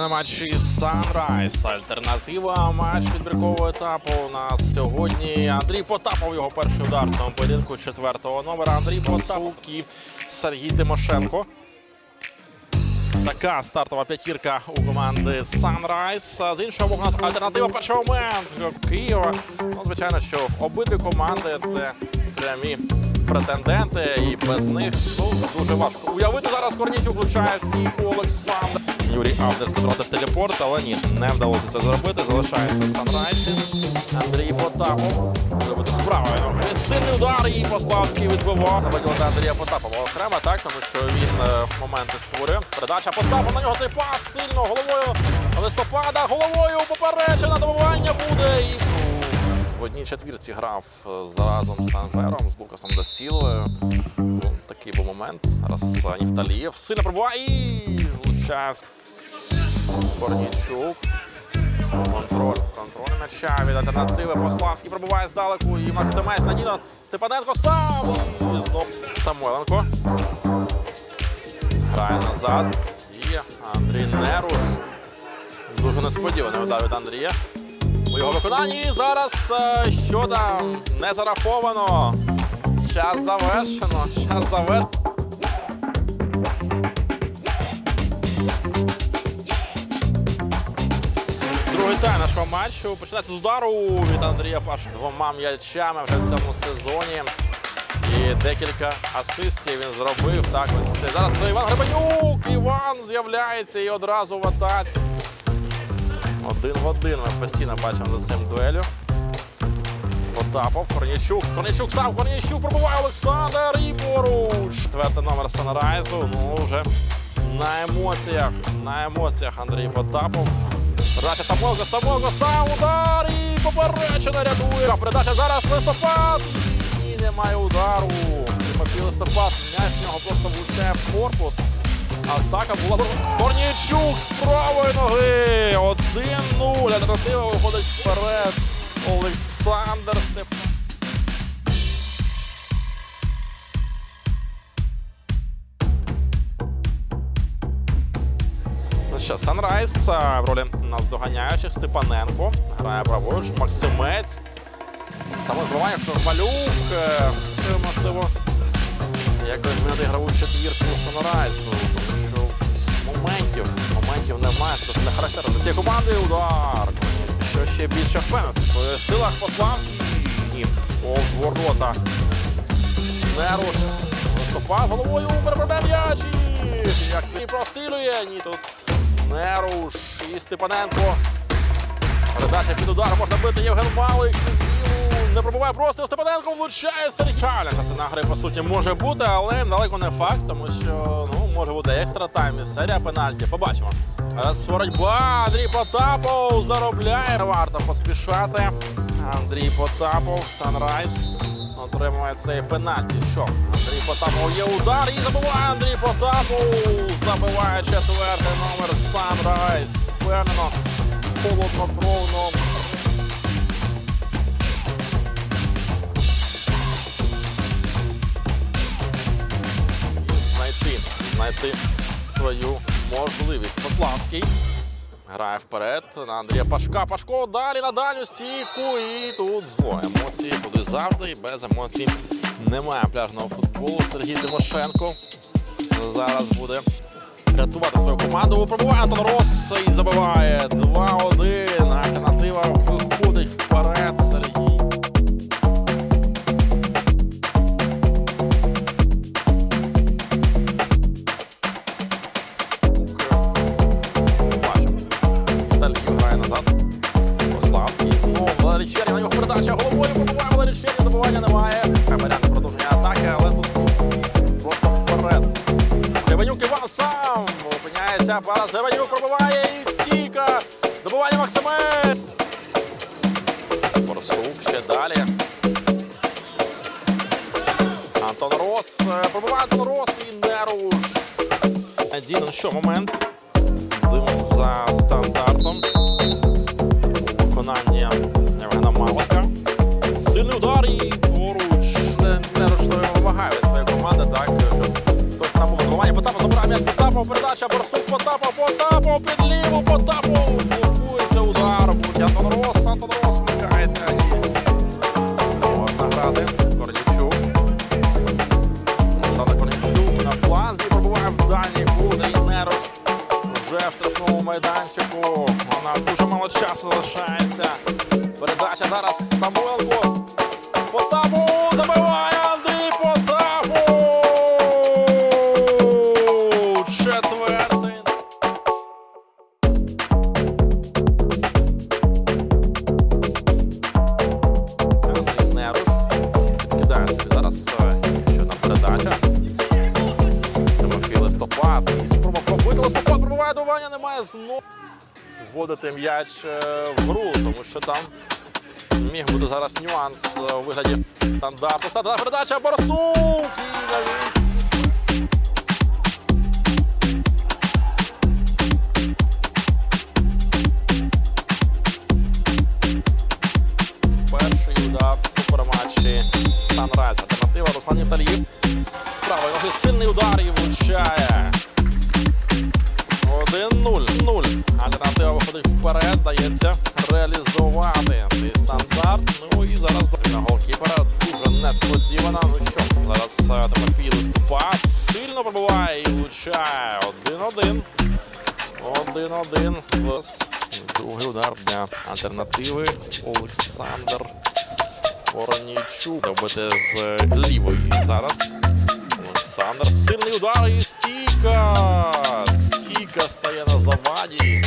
на матчі Sunrise. Альтернатива матч відбіркового етапу. У нас сьогодні Андрій Потапов. Його перший удар в цьому поєдинку четвертого номера. Андрій Потапов і Сергій Тимошенко. Така стартова п'ятірка у команди Sunrise. З іншого боку, у нас альтернатива перший момент Києва. Ну, звичайно, що обидві команди це прямі претенденти, і без них ну, дуже важко. Уявити зараз Корнічук влучає стійку Олександр. Юрій Авдер забрати телепорт, але ні, не вдалося це зробити. Залишається в Санрайсі. Андрій Потапов. Зробити справа. ноги. Сильний удар і Пославський відбивав. Наводілити Андрія Потапова окремо, так, тому що він е, моменти створює. Передача Потапов на нього цей пас сильно головою. Листопада головою поперечена добивання буде. І в одній четвірці грав е, заразом з Танфером, з Лукасом Дасілою. Такий був момент. Зараз е, Нівталієв сильно пробуває і влучає. Корнічук. Контроль. Контроль м'яча від альтернативи. Пославський пробуває здалеку. І Максимець надійно. Степаненко сам. І знов Самойленко. Грає назад. І Андрій Неруш. Дуже несподіваний удар від Андрія. У його виконанні зараз е, що там не зараховано. Час завершено. Час завершено. Тайм нашого матчу починається з удару від Андрія Паш двома м'ячами вже в цьому сезоні. І декілька асистів він зробив. Так, ось зараз Іван Гребенюк. Іван з'являється і одразу в атаці. Один в один ми постійно бачимо за цим дуелю. Потапов, Корнійчук. Корнійчук сам, Корнійчук пробуває Олександр і поруч. Четвертий номер Санрайзу. Ну, вже на емоціях. На емоціях Андрій Потапов. Передача самого, самого, сам удар і поперечина рятує. Передача зараз листопад. І немає удару. Тимофій листопад. М'яч в нього просто влучає в корпус. Атака була Корнійчук з правої ноги. 1-0. Альтернатива виходить вперед. Олександр Степ. Ну Санрайз а, в ролі наздоганяючих Степаненко. Грає праворуч. Максимець. Саме збивання Ковалюк. Е, Все можливо. Якось змінити граву четвірку Санрайз. Ну, тому що моментів, моментів немає. Це не характерно. Для цієї команди удар. Що ще більше впевнений в своїх силах Пославський. Ні. Пол з ворота. Неруш. Листопад головою переправляє м'яч. Як він прострілює. Ні, тут Неруш і Степаненко. Передача під удар можна бити Євген Малик. Не пробуває просто Степаненко влучає Сергій Чаля. Часина гри, по суті, може бути, але далеко не факт, тому що ну, може бути екстра тайм і серія пенальті. Побачимо. Боротьба. Андрій Потапов заробляє. Варто поспішати. Андрій Потапов, Санрайз. Отримує цей пенальті. Що? Андрій Потапов є удар і забиває Андрій Потапов. Забиває четвертий номер Санрайз. Впевнено, холоднокровно. Знайти, знайти свою можливість. Пославський. Грає вперед на Андрія Пашка. Пашко далі на дальню стійку. І тут зло. Емоції будуть завжди. І без емоцій немає пляжного футболу. Сергій Тимошенко зараз буде рятувати свою команду. Пробуває Антон Рос і забиває 2-1. Альтернатива виходить вперед. Сергій. Опиняється. пара Зеванюк пробиває і стійка. Добуває максимет. Борсук ще далі. Антон Рос. е, Пробиває Антон Рос і Неруш. Дінон, що момент. Дивимося за Потапов Потапов, передача, Борсук, Потапов, Потапов під ліву, Потапов блокується удар. Будь Антон Рос. Антон Рос вмикається. Можна грати. Корнічук. Олександр Корнічук на фланзі пробуває в дальній буде і Нерош. Вже в штрафному майданчику. Нас дуже мало часу залишається. Передача зараз Самойленко. Потапу забиває знову. Вводити м'яч е, в гру, тому що там міг бути зараз нюанс е, у вигляді стандарту. Стандартна передача Борсук і. Перший удар в суперматчі Санрайз. Альтернатива Руслан Італіїв. З правої ноги сильний удар і влучає. 1-0. 0. Альтернатива виходить вперед, дається реалізувати цей стандарт. Ну і зараз зміна голкіпера дуже несподівана. Ну що, зараз е, Тимофій Листопад сильно пробиває і влучає. 1-1. 1-1. Ось Другий удар для альтернативи. Олександр Воронійчук. Робити з лівої зараз. Олександр. Сильний удар і стійка. Стійка стає на заваді.